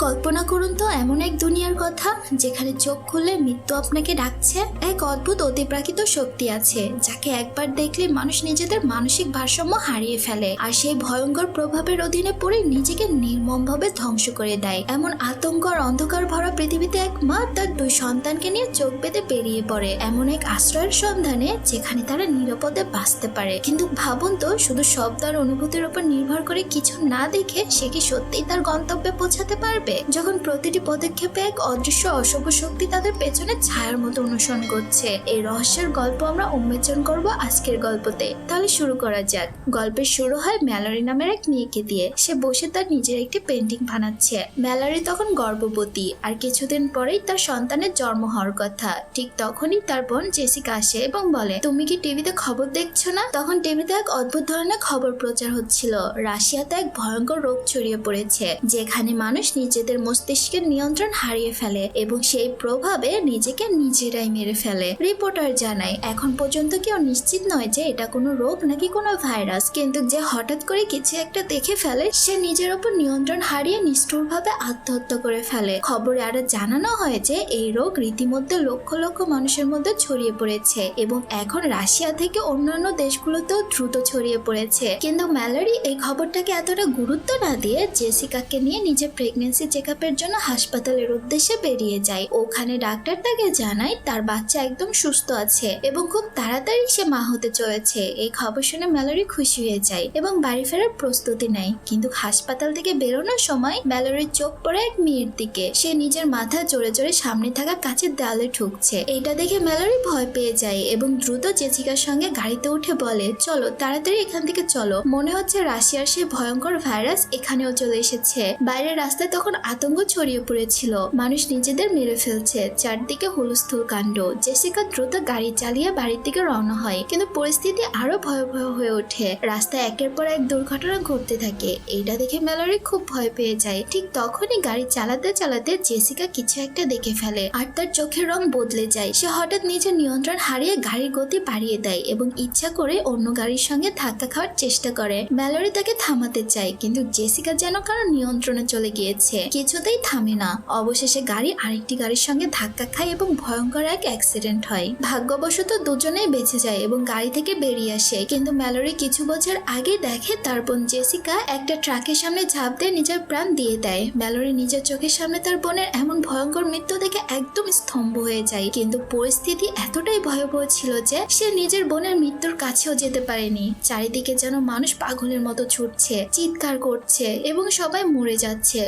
কল্পনা করুন তো, এমন এক দুনিয়ার কথা যেখানে চোখ খুললে মৃত্যু আপনাকে ডাকছে। এক অদ্ভুত, অতিপ্রাকৃত শক্তি আছে, যাকে একবার দেখলে মানুষ নিজেদের মানসিক ভারসাম্য হারিয়ে ফেলে আর সেই ভয়ঙ্কর প্রভাবের অধীনে পড়ে নিজেকে নির্মমভাবে ধ্বংস করে দেয়। এমন আতঙ্ক আর অন্ধকার ভরা পৃথিবীতে এক মা তার দুই সন্তানকে নিয়ে চোখ বেঁধে বেরিয়ে পড়ে। এমন এক আশ্রয়ের সন্ধানে যেখানে তারা নিরাপদে বাঁচতে পারে। কিন্তু ভাবুন তো, শুধু শব্দ আর অনুভূতির উপর নির্ভর করে কিছু না দেখে সে কি সত্যিই তার গন্তব্যে পৌঁছাতে পারবে? যখন প্রতিটি পদক্ষেপে এক অদৃশ্য অশুভ শক্তি তাদের পেছনে ছায়ার মতো অনুসরণ করছে। এই রহস্যের গল্প আমরা উন্মোচন করব আজকের গল্পতে। তাহলে শুরু করা যাক। গল্পের শুরু হয় ম্যালারি নামের এক মেয়েকে দিয়ে। সে বসে তার নিজের একটি পেন্টিং বানাচ্ছে। ম্যালারি তখন গর্ভবতী, আর কিছুদিন পরেই তার সন্তানের জন্ম হওয়ার কথা। ঠিক তখনই তার বোন জেসিকা আসে এবং বলে, তুমি কি টিভিতে খবর দেখছ না? তখন টিভিতে এক অদ্ভুত ধরনের খবর প্রচার হচ্ছিল। রাশিয়াতে এক ভয়ঙ্কর রোগ ছড়িয়ে পড়েছে, যেখানে মানুষ নিজেদের মস্তিষ্কের নিয়ন্ত্রণ হারিয়ে ফেলে এবং সেই প্রভাবে নিজেকে নিজেরাই মেরে ফেলে। রিপোর্টার জানায়, এখন পর্যন্ত কেউ নিশ্চিত নয় যে এটা কোনো রোগ নাকি কোনো ভাইরাস, কিন্তু যে হঠাৎ করে কিছু একটা দেখে ফেলে, সে নিজের উপর নিয়ন্ত্রণ হারিয়ে নিষ্ঠুরভাবে আত্মহত্যা করে ফেলে। খবরে আরও জানানো হয় যে, এই রোগ রীতিমধ্যে লক্ষ লক্ষ মানুষের মধ্যে ছড়িয়ে পড়েছে এবং এখন রাশিয়া থেকে অন্যান্য দেশগুলোতেও দ্রুত ছড়িয়ে পড়েছে। কিন্তু ম্যালারি এই খবরটাকে এতটা গুরুত্ব না দিয়ে জেসিকাকে নিয়ে নিজের প্রেগনেন্সি চেক আপের জন্য হাসপাতালের উদ্দেশ্যে বেরিয়ে যায়। ওখানে ডাক্তার তাকে জানায়, তার বাচ্চা একদম সুস্থ আছে এবং খুব তাড়াতাড়ি সে মা হতে চলেছে। এই খবর শুনে ম্যালোরি খুশি হয়ে যায় এবং বাড়ি ফেরার প্রস্তুতি নেয়। কিন্তু হাসপাতাল থেকে বেরোনোর সময় ম্যালোরির চোখ পড়ে এক মেয়ের দিকে। সে নিজের মাথা জোরে জোরে সামনে থাকা কাছের দেয়ালে ঠুকছে। এটা দেখে ম্যালোরি ভয় পেয়ে যায় এবং দ্রুত জেসিকার সঙ্গে গাড়িতে উঠে বলে, চলো, তাড়াতাড়ি এখান থেকে চলো। মনে হচ্ছে রাশিয়ার সেই ভয়ঙ্কর ভাইরাস এখানেও চলে এসেছে। বাইরের রাস্তায় তখন আতঙ্ক ছড়িয়ে পড়েছিল। মানুষ নিজেদের মেরে ফেলছে। চারদিকে হুলস্থুল কাণ্ড। জেসিকা দ্রুত গাড়ি চালিয়ে বাড়ির দিকে রওনা হয়। কিন্তু পরিস্থিতি আরও ভয়াবহ হয়ে ওঠে। রাস্তায় একের পর এক দুর্ঘটনা ঘটতে থাকে। এইটা দেখে ম্যালোরি খুব ভয় পেয়ে যায়। ঠিক তখনই গাড়ি চালাতে চালাতে জেসিকা কিছু একটা দেখে ফেলে আর তার চোখের রং বদলে যায়। সে হঠাৎ নিজের নিয়ন্ত্রণ হারিয়ে গাড়ির গতি বাড়িয়ে দেয় এবং ইচ্ছা করে অন্য গাড়ির সঙ্গে ধাক্কা খাওয়ার চেষ্টা করে। ম্যালোরি তাকে থামাতে চায়, কিন্তু জেসিকা যেন কারও নিয়ন্ত্রণে চলে গিয়েছে। কিছুতেই থামে না। অবশেষে গাড়ি আরেকটি গাড়ির সঙ্গে ধাক্কা খায় এবং ভয়ঙ্কর এক অ্যাক্সিডেন্ট হয়। ভাগ্যবশত দুজনেই বেঁচে যায় এবং গাড়ি থেকে বেরিয়ে আসে। কিন্তু ম্যালোরি কিছু বছর আগে দেখে তার বোন জেসিকা একটা ট্রাকের সামনে ঝাঁপ দিয়ে নিজের প্রাণ দিয়ে দেয়। ম্যালোরি নিজের চোখের সামনে তার বোনের এমন ভয়ঙ্কর মৃত্যু দেখে একদম স্তম্ভ হয়ে যায়। কিন্তু পরিস্থিতি এতটাই ভয়াবহ ছিল যে সে নিজের বোনের মৃত্যুর কাছেও যেতে পারেনি। চারিদিকে যেন মানুষ পাগলের মতো ছুটছে, চিৎকার করছে এবং সবাই মরে যাচ্ছে।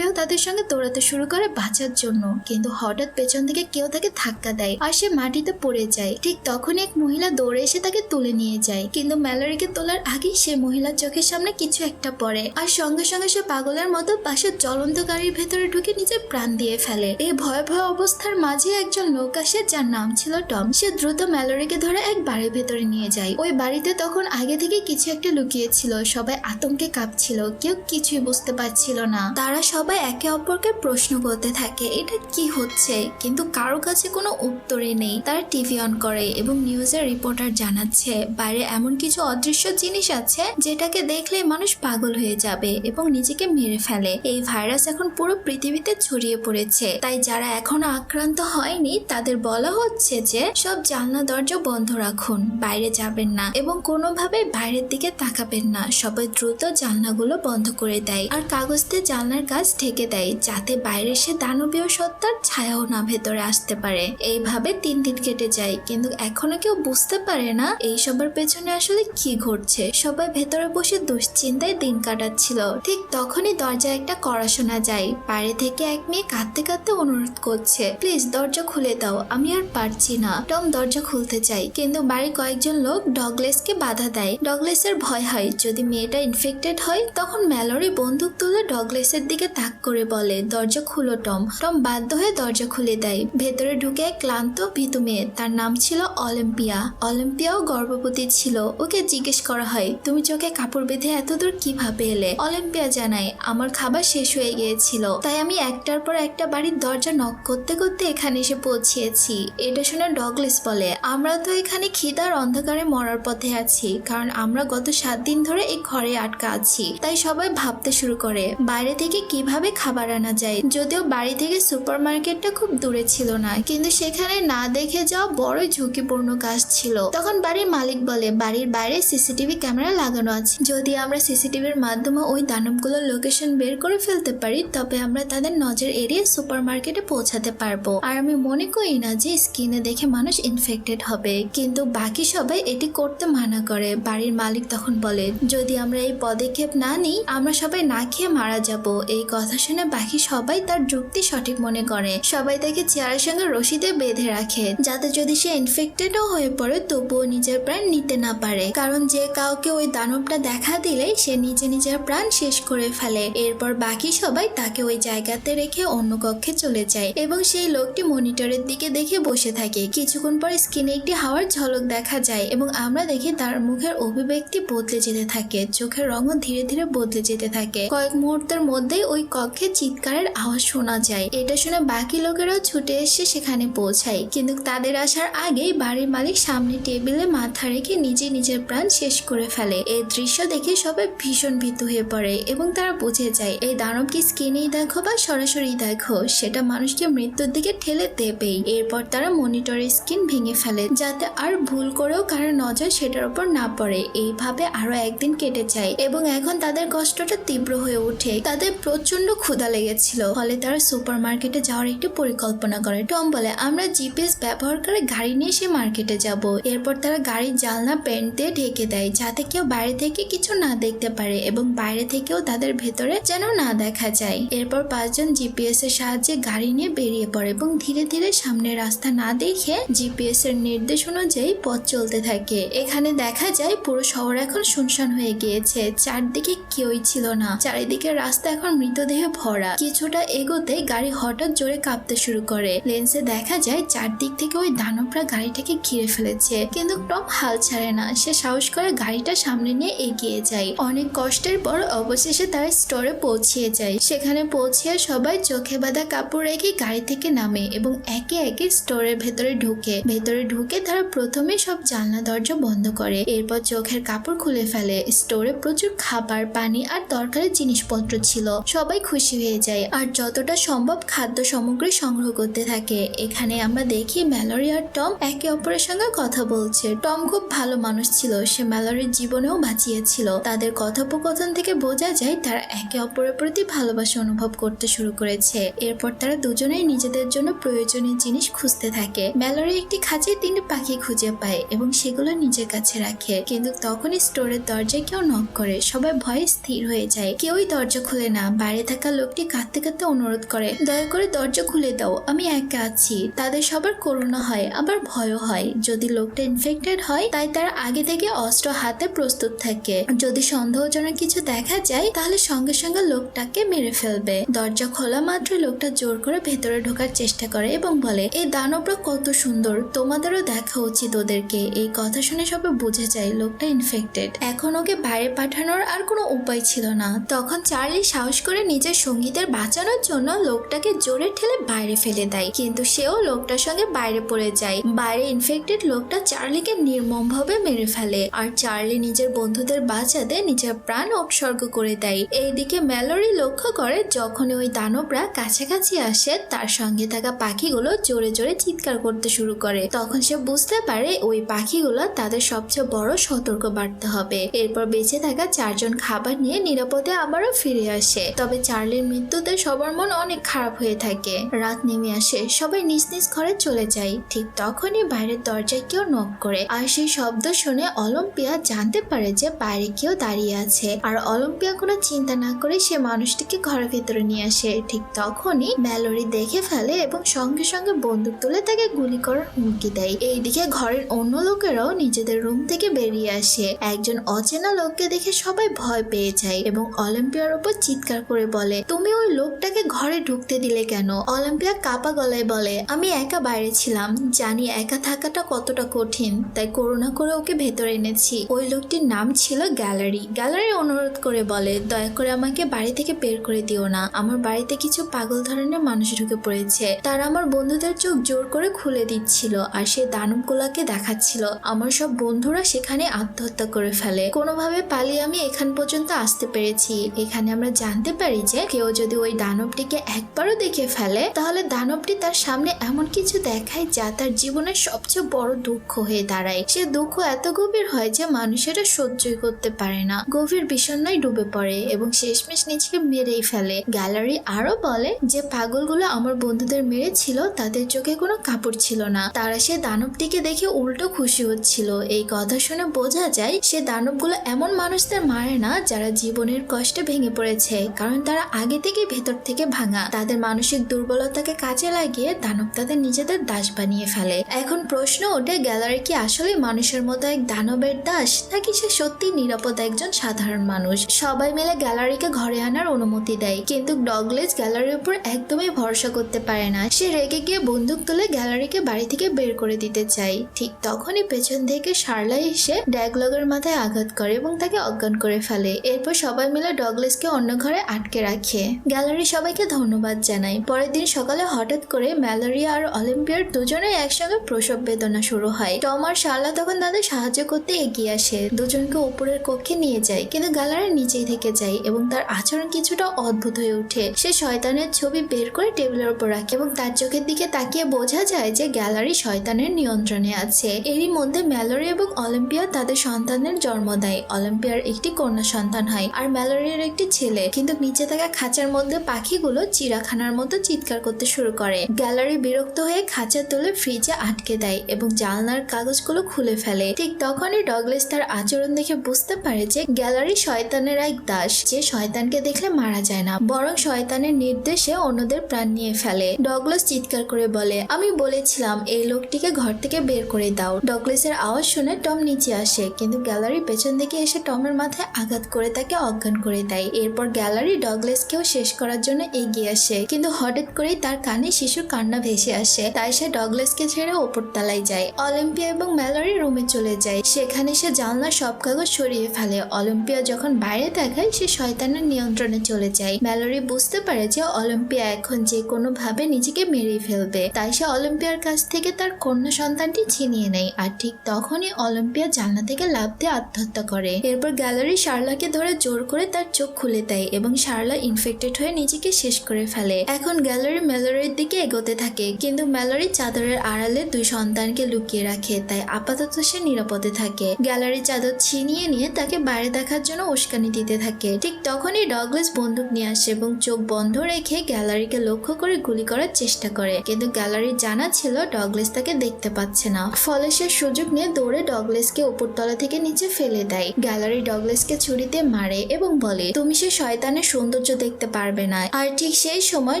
ম্যালেরিয়াও তাদের সঙ্গে দৌড়াতে শুরু করে বাঁচার জন্য। কিন্তু হঠাৎ পেছন থেকে কেউ তাকে ধাক্কা দেয় আর সে মাটিতে পড়ে যায়। ঠিক তখন এক মহিলা দৌড়ে এসে তাকে তুলে নিয়ে যায়। কিন্তু ম্যালেরিকে তোলার আগেই সে মহিলার চোখের সামনে কিছু একটা পড়ে। আর সঙ্গে সঙ্গে সে পাগলের মতো পাশের জ্বলন্ত গাড়ির ভেতরে ঢুকে নিজের প্রাণ দিয়ে ফেলে। এই ভয়াবহ অবস্থার মাঝে একজন লোক আসে যার নাম ছিল টম। সে দ্রুত ম্যালোরিকে ধরে এক বাড়ির ভেতরে নিয়ে যায়। ওই বাড়িতে তখন আগে থেকে কিছু একটা লুকিয়েছিল। সবাই আতঙ্কে কাঁপছিল। কেউ কিছুই বুঝতে পারছিল না। তারা সবাই একে অপরকে প্রশ্ন করতে থাকে, এটা কি হচ্ছে? কিন্তু কারও কাছে কোনো উত্তরই নেই। তারা টিভি অন করে এবং নিউজের রিপোর্টার জানাচ্ছে, বাইরে এমন কিছু অদৃশ্য জিনিস আছে যেটাকে দেখলে মানুষ পাগল হয়ে যাবে এবং নিজেকে মেরে ফেলে। এই ভাইরাস এখন পুরো পৃথিবীতে ছড়িয়ে পড়েছে। তাই যারা এখনও আক্রান্ত হয়নি, তাদের বলা হচ্ছে যে সব জানলা দরজা বন্ধ রাখুন, বাইরে যাবেন না এবং কোনোভাবে বাইরের দিকে তাকাবেন না। সবাই দ্রুত জানলাগুলো বন্ধ করে দেয়। আর কাগজ দিয়ে জানলার কাজ ঢেকে দেয়, যাতে বাইরে সে দানবীয় সত্তার ছায়াও না ভেতরে আসতে পারে। এইভাবে তিন দিন কেটে যায়, কিন্তু এখনও কেউ বুঝতে পারে না এই সবার পেছনে আসলে কি ঘটছে। সবাই ভেতরে বসে দুশ্চিন্তায় দিন কাটাচ্ছিল। ঠিক তখনই দরজায় একটা কড়া শোনা যায়। বাইরে থেকে এক মেয়ে কাঁদতে কাঁদতে অনুরোধ করছে, প্লিজ দরজা খুলে দাও, আমি আর পারছি না। টম দরজা খুলতে চাই কিন্তু বাড়ির কয়েকজন লোক ডগলেসকে বাধা দেয়। ডগলেসের ভয় হয়, যদি মেয়েটা ইনফেক্টেড হয়, তখন ম্যালোরি বন্দুক তুলে ডগলেসের দিকে তাক করে বলে, দরজা খুলো, টম। টম বাধ্য হয়ে দরজা খুলে দেয়। ভেতরে ঢুকে এক ক্লান্ত ভীতু মেয়ে, তার নাম ছিল অলিম্পিয়া। অলিম্পিয়াও গর্ভবতী ছিল। ওকে জিজ্ঞেস করা হয়, তুমি চোখে কাপড় বেঁধে এত দূর কীভাবে এলে? অলিম্পিয়া জানায়, আমার খাবার শেষ হয়ে গিয়েছিল, তাই আমি একটার পর একটা বাড়ির দরজা নক করতে করতে এখানে এসে পৌঁছিয়েছি এটা শুনে ডগলেস বলে, আমরা তো এখানে খিদার অন্ধকারে মরার পথে আছি, কারণ আমরা গত সাত দিন ধরে এই ঘরে আটকা আছি। তাই সবাই ভাবতে শুরু করে, বাইরে থেকে কীভাবে কীভাবে খাবার আনা যায়। যদিও বাড়ি থেকে সুপার মার্কেটটা খুব দূরে ছিল না, কিন্তু সেখানে না দেখে যাওয়া বড়ই ঝুঁকিপূর্ণ কাজ ছিল। তখন বাড়ির মালিক বলে, বাড়ির বাইরে সিসিটিভি ক্যামেরা লাগানো আছে। যদি আমরা সিসিটিভির মাধ্যমে ওই দানবগুলোর লোকেশন বের করে ফেলতে পারি, তবে আমরা তাদের নজর এড়িয়ে সুপার মার্কেটে পৌঁছাতে পারব। আর আমি মনে করি না যে স্কিনে দেখে মানুষ ইনফেক্টেড হবে। কিন্তু বাকি সবাই এটি করতে মানা করে। বাড়ির মালিক তখন বলে, যদি আমরা এই পদক্ষেপ না নিই, আমরা সবাই না খেয়ে মারা যাব। এই কথা শুনে বাকি সবাই তার যুক্তি সঠিক মনে করে। সবাই তাকে চেয়ারের সঙ্গে রশিদে বেঁধে রাখে। যাতে যদি সে ইনফেক্টেডও হয়ে পড়ে, তবুও নিজের প্রাণ নিতে না পারে। কারণ যে কাউকে ওই দানবটা দেখা দিলে, সে নিজে নিজের প্রাণ শেষ করে ফেলে। এরপর বাকি সবাই তাকে ওই জায়গাতে রেখে অন্য কক্ষে চলে যায় এবং সেই লোকটি মনিটরের দিকে দেখে বসে থাকে। কিছুক্ষণ পর স্ক্রিনে একটি হাওয়ার ঝলক দেখা যায় এবং আমরা দেখি তার মুখের অভিব্যক্তি বদলে যেতে থাকে। চোখের রঙও ধীরে ধীরে বদলে যেতে থাকে। কয়েক মুহূর্তের মধ্যেই ওই কক্ষে চিৎকারের আওয়াজ শোনা যায়। এটা শুনে বাকি লোকেরাও ছুটে এসে সেখানে পৌঁছায়। কিন্তু তাদের আসার আগেই বাড়ির মালিক সামনে টেবিলে মাথা রেখে নিজে নিজের প্রাণ শেষ করে ফেলে। এই দৃশ্য দেখে সবাই ভীষণ ভীত হয়ে পড়ে এবং তারা বুঝে যায়, এই দানবকে স্ক্রিনেই দেখো বা সরাসরি দেখো, সেটা মানুষকে মৃত্যুর দিকে ঠেলে দেবেই। এরপর তারা মনিটরের স্ক্রিন ভেঙে ফেলে, যাতে আর ভুল করেও কারও নজর সেটার উপর না পড়ে। এইভাবে আরও একদিন কেটে যায় এবং এখন তাদের কষ্টটা তীব্র হয়ে ওঠে। তাদের প্রচণ্ড ক্ষুধা লেগেছিল। ফলে তারা সুপার মার্কেটে যাওয়ার একটি পরিকল্পনা করে। টম বলে, আমরা জিপিএস ব্যবহার করে গাড়ি নিয়ে সে মার্কেটে যাব। এরপর তারা গাড়ির জালনা প্যান্ট দিয়ে ঢেকে দেয়, যাতে কেউ বাইরে থেকে কিছু না দেখতে পারে এবং বাইরে থেকেও তাদের ভেতরে যেন না দেখা যায়। এরপর পাঁচজন জিপিএস এর সাহায্যে গাড়ি নিয়ে বেরিয়ে পড়ে এবং ধীরে ধীরে সামনে রাস্তা না দেখে জিপিএস এর নির্দেশ অনুযায়ী পথ চলতে থাকে। এখানে দেখা যায় পুরো শহর এখন শুনশান হয়ে গিয়েছে। চারদিকে কেউই ছিল না। চারিদিকে রাস্তা এখন মৃতদেহে ভরা। কিছুটা এগোতে গাড়ি হঠাৎ জোরে কাঁপতে শুরু করে। লেন্সে দেখা যায়, চারদিক থেকে ওই দানবরা গাড়িটাকে ঘিরে ফেলেছে। কিন্তু টম হাল ছাড়ে না। সে সাহস করে গাড়িটা সামনে নিয়ে এগিয়ে যায়। অনেক কষ্টের পর অবশেষে তার স্টোরে পৌঁছিয়ে যায়। সেখানে পৌঁছিয়ে সবাই চোখে বাঁধা কাপড় রেখে গাড়ি থেকে নামে এবং একে একে স্টোরের ভেতরে ঢুকে। ভেতরে ঢুকে তারা প্রথমে সব জানলা, দরজা বন্ধ করে। এরপর চোখের কাপড় খুলে ফেলে। স্টোরে প্রচুর খাবার, পানি আর দরকারি জিনিসপত্র ছিল। সবাই খুশি হয়ে যায় আর যতটা সম্ভব খাদ্য সামগ্রী সংগ্রহ করতে থাকে। এখানে আমরা দেখি ম্যালরি আর টম একে অপরের সঙ্গে কথা বলছে। টম খুব ভালো মানুষ ছিল। সে ম্যালরির জীবনেও বাঁচিয়েছিল। তাদের কথোপকথন থেকে বোঝা যায় তারা একে অপরের প্রতি ভালোবাসা অনুভব করতে শুরু করেছে। এরপর তারা দুজনেই নিজেদের জন্য প্রয়োজনীয় জিনিস খুঁজতে থাকে। ম্যালরি একটি খাঁচায় তিনটি পাখি খুঁজে পায় এবং সেগুলো নিজের কাছে রাখে। কিন্তু তখনই স্টোরের দরজায় কেউ নক করে। সবাই ভয়ে স্থির হয়ে যায়। কেউই দরজা খুলে না। বাইরে থাকা লোকটি কাঁদতে কাঁদতে অনুরোধ করে, দয়া করে দরজা খুলে দাও, আমি একা আছি। তাদের সবার করোনা হয়, আবার ভয়ও হয়। যদি লোকটা ইনফেক্টেড হয়, তাই তারা আগে থেকে অস্ত্র হাতে প্রস্তুত থাকে। যদি সন্দেহজনক কিছু দেখা যায়, তাহলে সঙ্গে সঙ্গে লোকটাকে মেরে ফেলবে। দরজা খোলা মাত্র লোকটা জোর করে ভেতরে ঢোকার চেষ্টা করে এবং বলে, এই দানবরা কত সুন্দর, তোমাদেরও দেখা উচিত ওদেরকে। এই কথা শুনে সবাই বুঝে যায় লোকটা ইনফেক্টেড এখন ওকে বাইরে পাঠানোর আর কোনো উপায় ছিল না। তখন চার্লি সাহস করে নিজের সঙ্গীদের বাঁচানোর জন্য লোকটাকে জোরে ঠেলে বাইরে ফেলে দেয়। কিন্তু সেও লোকটার সঙ্গে বাইরে পড়ে যায়। বাইরে ইনফেক্টেড লোকটা চার্লিকে নির্মমভাবে মেরে ফেলে। আর চার্লি নিজের বন্ধুদের বাঁচাতে নিজের প্রাণ উৎসর্গ করে দেয়। এইদিকে ম্যালোরি লক্ষ্য করে যখনই ওই দানবরা কাছাকাছি আসে, তার সঙ্গে থাকা পাখিগুলো জোরে জোরে চিৎকার করতে শুরু করে। তখন সে বুঝতে পারে ওই পাখিগুলো তাদের সবচেয়ে বড় সতর্ক বার্তা হবে। এরপর বেঁচে থাকা চারজন খাবার নিয়ে নিরাপদে আবারও ফিরে আসে। তবে চার্লির মৃত্যুতে সবার মন অনেক খারাপ হয়ে থাকে। রাত নেমে আসে, সবাই নিজ নিজ ঘরে চলে যায়। ঠিক তখনই বাইরের দরজায় কেউ নক করে আর সেই শব্দ শুনে অলিম্পিয়া জানতে পারে যে বাইরে কেউ দাঁড়িয়ে আছে। আর অলিম্পিয়া কোনো চিন্তা না করে সে মানুষটিকে ঘরের ভেতরে নিয়ে আসে। ঠিক তখনই ম্যালোরি দেখে ফেলে এবং সঙ্গে সঙ্গে বন্দুক তুলে তাকে গুলি করার হুমকি দেয়। এইদিকে ঘরের অন্য লোকেরাও নিজেদের রুম থেকে বেরিয়ে আসে। একজন অচেনা লোককে দেখে সবাই ভয় পেয়ে যায় এবং অলিম্পিয়ার উপর চিৎকার করে বলে, তুমি ওই লোকটাকে ঘরে ঢুকতে দিলে কেন? অলিম্পিয়া কাপা গলায় বলে, আমি একা বাইরে ছিলাম, জানি একা থাকাটা কতটা কঠিন, তাই করুণা করে ওকে ভেতরে এনেছি। ওই লোকটির নাম ছিল গ্যালারি। গ্যালারি অনুরোধ করে বলে, দয়া করে আমাকে বাড়ি থেকে বের করে দিও না। আমার বাড়িতে কিছু পাগল ধরনের মানুষ ঢুকে পড়েছে। তারা আমার বন্ধুদের চোখ জোর করে খুলে দিচ্ছিল আর সে দানবগুলাকে দেখাচ্ছিল। আমার সব বন্ধুরা সেখানে আত্মহত্যা করে ফেলে। কোনোভাবে পালিয়ে আমি এখান পর্যন্ত আসতে পেরেছি। এখানে আমরা জানতে পারি যে কেউ যদি ওই দানবটিকে একবারও দেখে ফেলে, তাহলে দানবটি তার সামনে এমন কিছু দেখায় যা তার জীবনের সবচেয়ে বড় দুঃখ হয়ে দাঁড়ায়। সে দুঃখ এত গভীর হয় যে মানুষেরা সহ্যই করতে পারে না। গভীর বিষণ্ণয় ডুবে পড়ে এবং শেষমেশ নিজেকে মেরেই ফেলে। গ্যালারি আরও বলে যে, পাগলগুলো আমার বন্ধুদের মেরেছিল, তাদের চোখে কোনো কাপড় ছিল না। তারা সে দানবটিকে দেখে উল্টো খুশি হচ্ছিল। এই কথা শুনে বোঝা যায়, সে দানবগুলো এমন মানুষদের মারে না যারা জীবনের কষ্টে ভেঙে পড়েছে। কারণ তারা আগে থেকে ভেতর থেকে ভাঙা, তাদের মানসিক দুর্বলতাকে কাজে লাগিয়ে দানব তাদের নিজেদের দাস বানিয়ে ফেলে। এখন প্রশ্ন ওঠে, গ্যালারি কি আসলে মানুষের মতো এক দানবের দাস, নাকি সে সত্যি নিরাপদ একজন সাধারণ মানুষ? সবাই মিলে গ্যালারিকে ঘরে আনার অনুমতি দেয়, কিন্তু ডগলেস গ্যালারির উপর একদমই ভরসা করতে পারে না। সে রেগে গিয়ে বন্দুক তুলে গ্যালারিকে বাড়ি থেকে বের করে দিতে চায়। ঠিক তখনই পেছন থেকে শার্লা এসে ড্যাগলগের মাথায় আঘাত করে এবং তাকে অজ্ঞান করে ফেলে। এরপর সবাই মিলে ডগলেসকে অন্য ঘরে আটকে রাখে। গ্যালারি সবাইকে ধন্যবাদ জানায় পরের দিন সকালে হঠাৎ করে ম্যালেরিয়া আর অলিম্পিয়ার দুজনেই একসঙ্গে প্রসব বেদনা শুরু হয়। টম আর শার্লা তখন তাদের সাহায্য করতে এগিয়ে আসে। দুজনকে উপরের কক্ষে নিয়ে যায়, কিন্তু গ্যালারি নিচেই থেকে যায় এবং তার আচরণ কিছুটা অদ্ভুত হয়ে ওঠে। সে শয়তানের ছবি বের করে টেবিলের উপর রাখে এবং তার চোখের দিকে তাকিয়ে বোঝা যায় যে গ্যালারি শয়তানের নিয়ন্ত্রণে আছে। এরই মধ্যে ম্যালোরি এবং অলিম্পিয়া তাদের সন্তানের জন্ম দেয়। অলিম্পিয়ার একটি কন্যা সন্তান হয় আর ম্যালোরিয়ার একটি ছেলে, কিন্তু নিচে থাকা খাঁচার মধ্যে পাখিগুলো চিড়াখানার মতো চিৎকার করতে শুরু করে। গ্যালারি বিরক্ত হয়ে খাঁচা তুলে ফ্রিজে আটকে দেয় এবং জানলার কাগজগুলো খুলে ফেলে। ঠিক তখনই ডগলেস তার আচরণ দেখে বুঝতে পারে যে গ্যালারি শয়তানের এক দাস। যে শয়তানকে দেখলে মারা যায় না, বরং শয়তানের নির্দেশে অন্যদের প্রাণ নিয়ে ফেলে। ডগলাস চিৎকার করে বলে, আমি বলেছিলাম এই লোকটিকে ঘর থেকে বের করে দাও। ডগলেসের আওয়াজ শুনে টম নিচে আসে, কিন্তু গ্যালারি পেছন দিকে এসে টমের মাথায় আঘাত করে তাকে অজ্ঞান করে দেয়। এরপর গ্যালারি ডগলেসকেও শেষ করার জন্য এগিয়ে আসে। কিন্তু হঠাৎ করেই তার কানে শিশুর কান্না ভেসে আসে। তাই সে ডগলেসকে ছেড়ে ওপর তলায় যায়। অলিম্পিয়া এবং ম্যালারি রুমে চলে যায়। সেখানে সে জানলার সব কাগজ সরিয়ে ফেলে। অলিম্পিয়া যখন বাইরে দেখায়, সে শয়তানের নিয়ন্ত্রণে চলে যায়। ম্যালোরি বুঝতে পারে যে অলিম্পিয়া এখন যে কোনো ভাবে নিজেকে মেরে ফেলবে। তাই সে অলিম্পিয়ার কাছ থেকে তার কন্যা সন্তানটি ছিনিয়ে নেয়। আর ঠিক তখনই অলিম্পিয়া জানলা থেকে লাভ দিয়ে আত্মহত্যা করে। এরপর গ্যালারি শার্লাকে ধরে জোর করে তার চোখ খুলে দেয় এবং শার্লা ইনফেক্টেড হয়ে নিজেকে শেষ করে ফেলে। এখন গ্যালারি ম্যালোরির দিকে এগোতে থাকে, কিন্তু ম্যালোরি চাদরের আড়ালে দুই সন্তানকে লুকিয়ে রাখে, তাই আপাতত সে নিরাপদে থাকে। গ্যালারি চাদর ছিনিয়ে নিয়ে তাকে বাইরে দেখার জন্য উস্কানি দিতে থাকে। ঠিক তখনই ডগলেস বন্দুক নিয়ে আসে এবং চোখ বন্ধ রেখে গ্যালারিকে লক্ষ্য করে গুলি করার চেষ্টা করে, কিন্তু গ্যালারির জানা ছিল ডগলেস তাকে দেখতে পাচ্ছে না। ফলে সে সুযোগ নিয়ে দৌড়ে ডগলেসকে উপরতলা থেকে নিচে ফেলে দেয়। গ্যালারি ডগলেসকে ছুরিতে মারে এবং বলে, তুমি সে শয়তানের সৌন্দর্য দেখতে পারবে না। আর ঠিক সেই সময়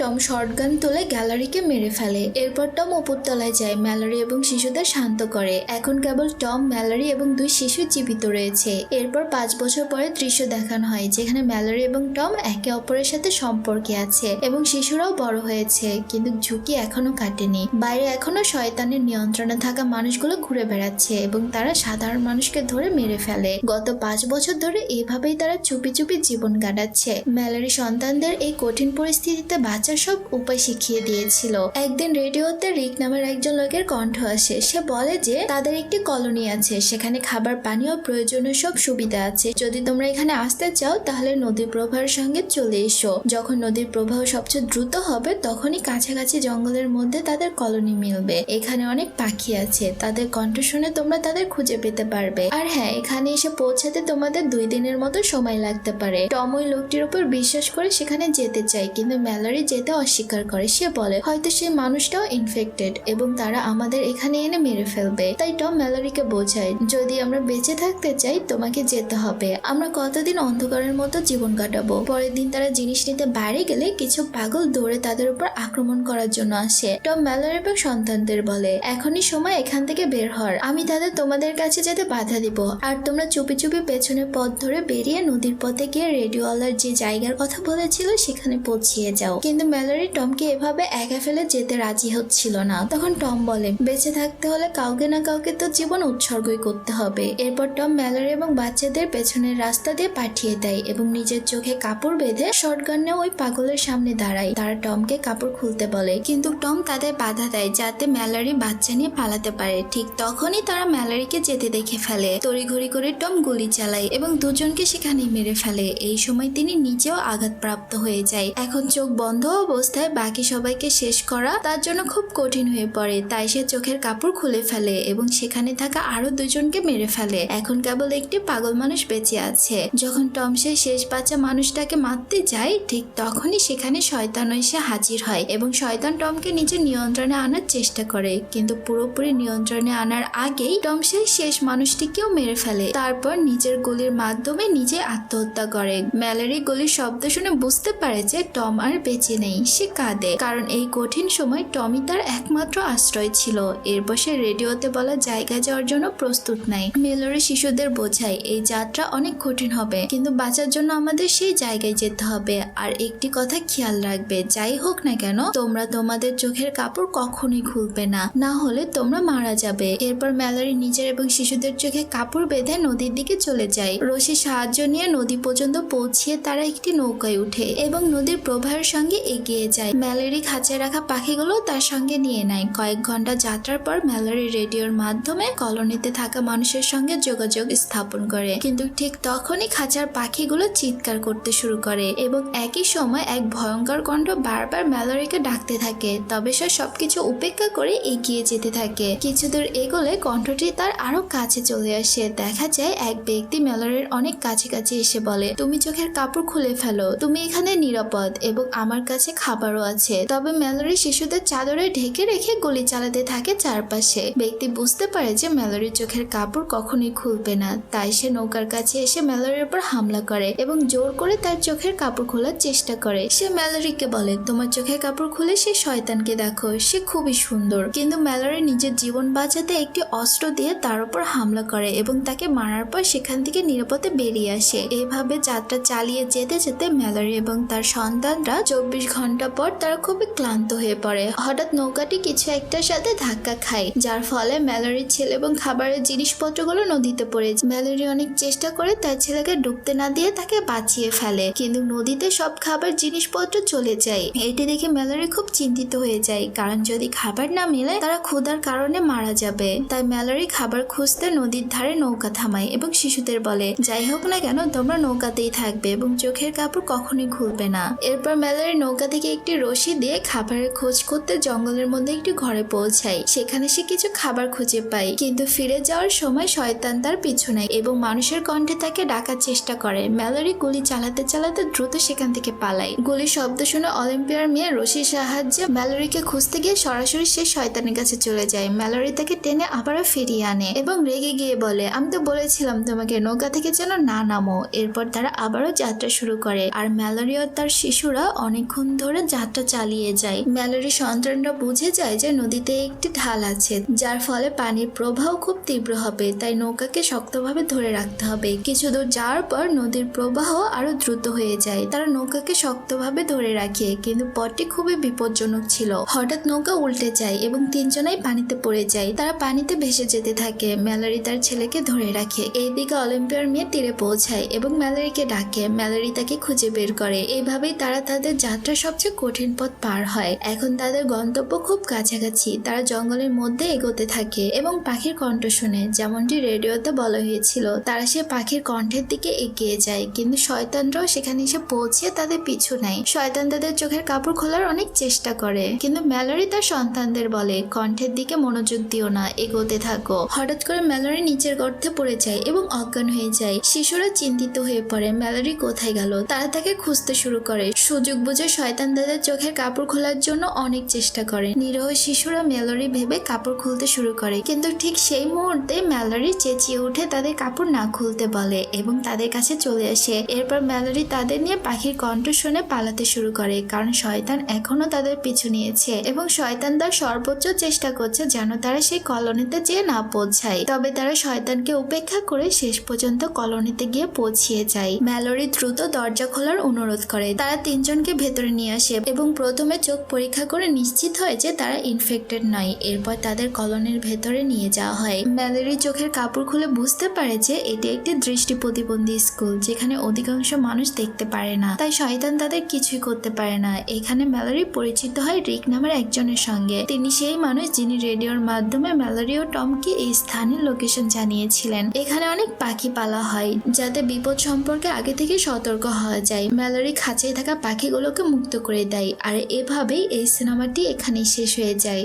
টম শর্টগান তুলে গ্যালারিকে মেরে ফেলে। এরপর টম উপরতলায় যায়, ম্যালারি এবং শিশুদের শান্ত করে। এখন কেবল টম, ম্যালারি এবং দুই শিশু জীবিত রয়েছে। এরপর পাঁচ বছর পরে দৃশ্য দেখানো হয়, যেখানে ম্যালারি এবং টম একে অপরের সাথে সম্পর্কে আছে এবং শিশুরাও বড় হয়েছে, কিন্তু ঝুঁকি এখনও কাটেনি। বাইরে এখনও শয়তানের নিয়ন্ত্রণে থাকা মানুষগুলো ঘুরে বেড়াচ্ছে এবং তারা সাধারণ মানুষকে ধরে মেরে ফেলে। গত পাঁচ বছর ধরে এভাবেই তারা চুপি চুপি জীবন কাটাচ্ছে। ম্যালারি সন্তানদের এই কঠিন পরিস্থিতিতে বাঁচার সব উপায় শিখিয়ে দিয়েছিল। একদিন রেডিওতে রিক নামের একজন লোকের কণ্ঠ আসে। সে বলে যে, তাদের একটি কলোনি আছে। সেখানে খাবার পানি ও প্রয়োজনীয় সব সুবিধা আছে। যদি তোমরা এখানে আসতে চাও, তাহলে নদীর প্রবাহের সঙ্গে চলে এসো। যখন নদীর প্রবাহ সবচেয়ে দ্রুত হবে, তখনই কাছাকাছি জঙ্গলের মধ্যে তাদের কলোনি মিলবে। এখানে অনেক পাখি আছে। তাদের কণ্ঠ শুনে তোমরা তাদের খুঁজে পেতে পারবে। আর হ্যাঁ এখানে এসে পৌঁছাতে তোমাদের দুই দিনের মতো সময় লাগতে পারে। টম ওই লোকটির উপর বিশ্বাস করে সেখানে যেতে চায়, কিন্তু ম্যালারি যেতে অস্বীকার করে। সে বলে, হয়তো সেই মানুষটাও ইনফেক্টেড এবং তারা আমাদের এখানে এনে মেরে ফেলবে। তাই টম ম্যালারিকে বোঝায়, যদি আমরা বেঁচে থাকতে চাই, তোমাকে যেতে হবে। আমরা কতদিন অন্ধকারের মতো জীবন কাটাবো? পরের দিন তারা জিনিস নিতে বাইরে গেলে কিছু পাগল দৌড়ে তাদের উপর আক্রমণ করার জন্য আসে। টম ম্যালারি এবং সন্তানদের বলে, এখনই সময় এখান থেকে বের হওয়ার। আমি তাদের তোমাদের কাছে যেতে বাধা দিব। আর তোমরা চুপি চুপি পেছনের পথ ধরে বেরিয়ে নদীর পথে গিয়ে রেডিওওয়ালার যে জায়গার কথা বলেছিল, সেখানে পৌঁছিয়ে যাও। কিন্তু ম্যালারি টমকে এভাবে একা ফেলে যেতে রাজি হচ্ছিল না। তখন টম বলে, বেঁচে থাকতে হলে কাউকে না কাউকে তো জীবন উৎসর্গই করতে হবে। এরপর টম ম্যালারি এবং বাচ্চাদের পেছনের রাস্তা দিয়ে পাঠিয়ে দেয় এবং নিজের চোখে কাপড় বেঁধে শর্টগান নিয়ে ওই পাগলের সামনে দাঁড়ায়। তারা টমকে কাপড় খুলতে বলে, কিন্তু টম তাদের বাধা দেয় যাতে ম্যালারি বাচ্চা নিয়ে পালাতে পারে। ঠিক তখনই তারা ম্যালারিকে যেতে দেখে ফেলে। তড়িঘড়ি করে টম গুলি চালায় এবং দুজনকে সেখানেই মেরে ফেলে। এই সময় তিনি নিজেও আঘাতপ্রাপ্ত হয়ে যায়। এখন চোখ বন্ধ অবস্থায় বাকি সবাইকে শেষ করা তার জন্য খুব কঠিন হয়ে পড়ে। তাই সে চোখের কাপড় খুলে ফেলে এবং সেখানে থাকা আরও দুজনকে মেরে ফেলে। এখন কেবল একটি পাগল মানুষ বেঁচে আছে। যখন টম সেই শেষ বাচ্চা মানুষটাকে মারতে যায়, ঠিক তখনই সেখানে শয়তান এসে হাজির হয় এবং শয়তান টমকে নিজের নিয়ন্ত্রণে আনার চেষ্টা করে। কিন্তু পুরোপুরি নিয়ন্ত্রণে আনার আগেই টম সেই শেষ মানুষটিকেও মেরে ফেলে। তারপর নিজের গুলির মাধ্যমে নিজে আত্মহত্যা করে। ম্যালেরি গুলির শব্দ শুনে বুঝতে পারে যে টম আর বেঁচে নেই, সে কাঁদে। কারণ এই কঠিন সময় টমি তার একমাত্র আশ্রয় ছিল। এরপর সে রেডিওতে বলা জায়গা যাওয়ার জন্য প্রস্তুত নাই। মেলোরি শিশুদের বোঝায়, এই যাত্রা অনেক কঠিন হবে। কিন্তু বাঁচার জন্য আমাদের সেই জায়গায় যেতে হবে। আর একটি কথা খেয়াল রাখবে, যাই হোক না কেন, তোমরা তোমাদের চোখের কাপড় কখনোই খুলবে না। না হলে তোমরা মারা যাবে। এরপর ম্যালারি নিজের এবং শিশুদের চোখে কাপড় বেঁধে নদীর দিকে চলে যায়। রশির সাহায্য নিয়ে নদী পর্যন্ত পৌঁছিয়ে তারা একটি নৌকায় উঠে এবং নদীর প্রবাহের সঙ্গে এগিয়ে যায়। ম্যালারি খাঁচায় রাখা পাখিগুলো তার সঙ্গে নিয়ে নেয়। কয়েক ঘণ্টা যাত্রার পর ম্যালারি রেডিওর মাধ্যমে কলোনিতে থাকা মানুষের সঙ্গে যোগাযোগ স্থাপন করে। কিন্তু ঠিক তখনই খাঁচার পাখিগুলো চিৎকার করতে শুরু করে এবং একই সময় এক ভয়ঙ্কর কণ্ঠ বারবার ম্যালারিকে ডাকতে থাকে। তবে সে সবকিছু উপেক্ষা করে এগিয়ে যেতে থাকে। কিছু দূর এগোলে কণ্ঠটি তার আরও কাছে চলে আসে। দেখা যায়, এক ব্যক্তি ম্যালারির অনেক কাছাকাছি এসে বলে, তুমি চোখের কাপড় খুলে ফেলো তুমি এখানে নিরাপদ এবং আমার কাছে খাবারও আছে। তবে ম্যালারি শিশুদের চাদরে ঢেকে রেখে গুলি চালাতে থাকে চারপাশে। ব্যক্তি বুঝতে পারে যে ম্যালারির চোখের কাপড় কখনোই খুলবে না। তাই সে নৌকার কাছে এসে ম্যালারির উপর হামলা করে এবং জোর করে তার চোখের কাপড় খোলার চেষ্টা করে। সে ম্যালারিকে বলে, তোমার চোখের কাপড় খুলে সে শয়তানকে দেখো। সে খুবই সুন্দর। কিন্তু ম্যালারি নিজের জীবন বাঁচাতে একটি অস্ত্র দিয়ে তার উপর হামলা করে এবং তাকে মারার পর সেখান থেকে নিরাপদে বেরিয়ে আসে। এভাবে যাত্রা চালিয়ে যেতে যেতে ম্যালারি এবং তার সন্তানরা চব্বিশ ঘণ্টা পর তারা খুবই ক্লান্ত হয়ে পড়ে। হঠাৎ নৌকাটি কিছু একটার সাথে ধাক্কা খায়, যার ফলে ম্যালারির ছেলে এবং খাবারের জিনিসপত্রগুলো নদীতে পড়ে। ম্যালারি অনেক চেষ্টা করে তার ছেলেকে ডুবতে না দিয়ে তাকে বাঁচিয়ে ফেলে, কিন্তু নদীতে সব খাবার জিনিসপত্র চলে যায়। এটি দেখে ম্যালারি খুব চিন্তিত হয়ে যায়, কারণ যদি খাবার না মেলে তারা ক্ষুধার কারণে মারা যাবে। তাই ম্যালারি খাবার খুঁজতে নদীর ধারে নৌকা থামায় এবং শিশুদের বলে, যাই হোক না কেন, তোমরা নৌকাতেই থাকবে এবং চোখের কাপড় কখনোই খুলবে না। এরপর ম্যালারি নৌকা থেকে একটি রশি দিয়ে খাবারের খোঁজ করতে জঙ্গলের মধ্যে একটি ঘরে পৌঁছায়। সেখানে সে কিছু খাবার খুঁজে পায়, কিন্তু ফিরে যাওয়ার সময় শয়তান তার পিছু এবং মানুষের কণ্ঠে তাকে ডাকার চেষ্টা করে। ম্যালারি গুলি চালাতে চালাতে দ্রুত সেখান থেকে পালায়। গুলির শব্দ শুনে অলিম্পিয়ার মেয়ে রশির সাহায্যে ম্যালারিকে খুঁজতে গিয়ে সরাসরি সে শয়তানের কাছে চলে যায়। ম্যালারি তাকে টেনে আবারও ফিরিয়ে আনে এবং রেগে গিয়ে বলে, আমি তো বলেছিলাম তোমাকে নৌকা থেকে যেন না নামো। এরপর তারা আবারও যাত্রা শুরু করে। আর ম্যালারি ও তার শিশুরা অনেকক্ষণ ধরে যাত্রা চালিয়ে যায়। ম্যালারি সন্তানরা বুঝে যায় যে নদীতে একটি ঢাল আছে, যার ফলে পানির প্রবাহ খুব তীব্র হবে, তাই নৌকাকে শক্তভাবে ধরে রাখতে হবে। কিছু দূর যাওয়ার পর নদীর প্রবাহ আরও দ্রুত হয়ে যায়। তারা নৌকাকে শক্তভাবে ধরে রাখে, কিন্তু পথটি খুবই বিপজ্জনক ছিল। হঠাৎ নৌকা উল্টে যায় এবং তিনজনাই পানিতে পড়ে যায়। তারা পানিতে ভেসে যেতে থাকে। ম্যালারি তার ছেলেকে ধরে রাখে। এইদিকে অলিম্পিয়ার মেয়ে তীরে পৌঁছায় এবং ম্যালারিকে ডাকে। ম্যালারি তাকে খুঁজে বের করে। এইভাবেই তারা তাদের যাত্রা সবচেয়ে কঠিন পথ পার হয়। এখন তাদের গন্তব্য খুব কাছাকাছি। তারা জঙ্গলের মধ্যে এগোতে থাকে এবং পাখির কণ্ঠ শুনে। যেমনটি রেডিওতে বলা হয়েছিল, তারা সে পাখির কণ্ঠের দিকে এগিয়ে যায়, কিন্তু শয়তানরাও সেখানে এসে পৌঁছে তাদের পিছু নেয়। শয়তান তাদের চোখের কাপড় খোলার অনেক চেষ্টা করে, কিন্তু ম্যালারি তার সন্তানদের বলে, কণ্ঠের দিকে মনোযোগ দিও না, এগোতে থাকো। হঠাৎ করে ম্যালারি নিচের গর্তে পড়ে যায় এবং অজ্ঞান হয়ে যায়। শিশুরা চিন্তিত হয়ে পড়ে, ম্যালারি কোথায় গেল? তারা তাকে খুঁজতে শুরু করে। সুযোগ বুঝে শয়তান তাদের চোখের কাপড় খোলার জন্য অনেক চেষ্টা করে। নিরহ শিশুরা মেলোরি ভেবে কাপড় খুলতে শুরু করে। কিন্তু ঠিক সেই মুহূর্তে ম্যালারি চেঁচিয়ে উঠে তাদের কাপড় না খুলতে বলে এবং তাদের কাছে চলে আসে। এরপর ম্যালারি তাদের নিয়ে পাখির কণ্ঠ শুনে পালাতে শুরু করে কারণ শয়তান এখনও তাদের পিছু নিয়েছে এবং শয়তান তার সর্বোচ্চ চেষ্টা করছে যেন তারা সেই কলোনিতে যেয়ে না পৌঁছায়। তবে তারা শয়তানকে উপেক্ষা করে শেষ পর্যন্ত কলোনিতে গিয়ে পৌঁছিয়ে যায়। ম্যালোরি দ্রুত দরজা খোলার অনুরোধ করে। তারা তিনজনকে ভেতরে নিয়ে আসে এবং প্রথমে চোখ পরীক্ষা করে নিশ্চিত হয় যে তারা ইনফেক্টেড নয়। এরপর তাদের কলোনির ভেতরে নিয়ে যাওয়া হয়। ম্যালেরি চোখের কাপড় খুলে বুঝতে পারে যে এটি একটি দৃষ্টি প্রতিবন্ধী স্কুল, যেখানে অধিকাংশ মানুষ দেখতে পারে না। তাই শয়তান তাদের কিছুই করতে পারে না। এখানে ম্যালারি পরিচিত হয় রিক নামের একজনের সঙ্গে। তিনি সেই মানুষ যিনি রেডিওর মাধ্যমে ম্যালারি ও টমকে এই স্থানের লোকেশন জানিয়েছিলেন। এখানে অনেক পাখি পালা হয়, যাতে বিপদ সম্পর্কে আগে থেকে সতর্ক হয়। পাওয়া যায়। ম্যালোরি খাঁচায় থাকা পাখিগুলোকে মুক্ত করে দেয় আর এভাবেই এই সিনেমাটি এখানেই শেষ হয়ে যায়।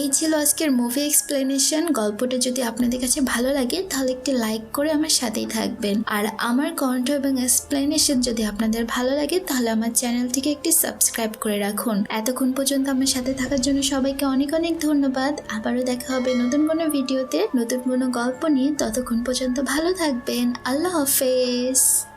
এই ছিল আজকের মুভি এক্সপ্লেনেশন। গল্পটা যদি আপনাদের কাছে ভালো লাগে, তাহলে একটি লাইক করে আমার সাথেই থাকবেন। আর আমার কণ্ঠ এবং এক্সপ্লেনেশন যদি আপনাদের ভালো লাগে, তাহলে আমার চ্যানেলটিকে একটি সাবস্ক্রাইব করে রাখুন। এতক্ষণ পর্যন্ত আমার সাথে থাকার জন্য সবাইকে অনেক অনেক ধন্যবাদ। আবারও দেখা হবে নতুন কোনো ভিডিওতে। নতুন কোনো গল্প নিয়ে ততক্ষণ পর্যন্ত ভালো থাকবেন। আল্লাহ হাফেজ।